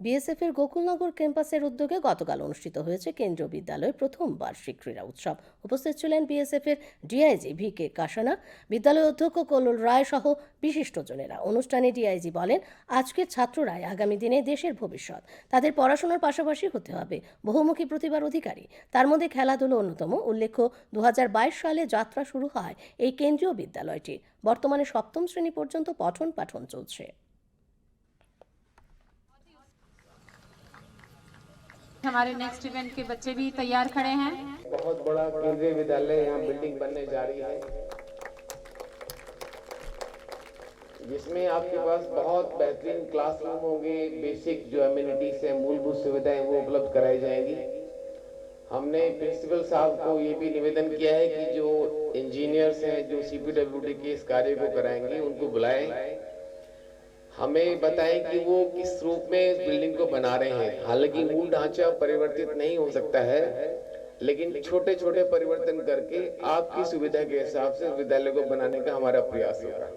BSF এর গোকুলনগর ক্যাম্পাসের উদ্যোগে গতকাল অনুষ্ঠিত হয়েছে কেন্দ্রীয় বিদ্যালয়ের প্রথম বার্ষিক ক্রীড়া উৎসব। উপস্থিত ছিলেন বিএসএফ এর ডিআইজি ভি কে কাসানা বিদ্যালয় অধ্যক্ষ কল্লোল রায় সহ বিশিষ্টজনেরা। অনুষ্ঠানে ডিআইজি বলেন আজকের ছাত্ররাই আগামী দিনে দেশের ভবিষ্যৎ। তাদের পড়াশোনার পাশাপাশি হতে হবে বহুমুখী প্রতিভার অধিকারী। তার মধ্যে খেলাধুলো অন্যতম। উল্লেখ্য দু হাজার বাইশ সালে যাত্রা শুরু হয় এই কেন্দ্রীয় বিদ্যালয়টির। বর্তমানে সপ্তম শ্রেণি পর্যন্ত পঠন পাঠন চলছে। हमारे नेक्स्ट इवेंट के बच्चे भी तैयार खड़े हैं। बहुत बड़ा केंद्रीय विद्यालय यहाँ बिल्डिंग बनने जा रही है। जिसमें आपके पास बहुत बेहतरीन क्लासरूम होंगे बेसिक जो एम्यूनिटीज है, मूलभूत सुविधाएँ वो उपलब्ध कराई जाएँगी। हमने प्रिंसिपल साहब को ये भी निवेदन किया है कि जो इंजीनियर्स हैं, जो सीपीडब्ल्यूडी के इस कार्य को कराएँगे, उनको बुलाएँ। हमें बताएँ कि वो किस रूप में इस बिल्डिंग को बना रहे हैं। हालाँकि मूल ढांचा परिवर्तित नहीं हो सकता है, लेकिन छोटे छोटे परिवर्तन करके आपकी सुविधा के हिसाब से विद्यालय को बनाने का हमारा प्रयास होगा।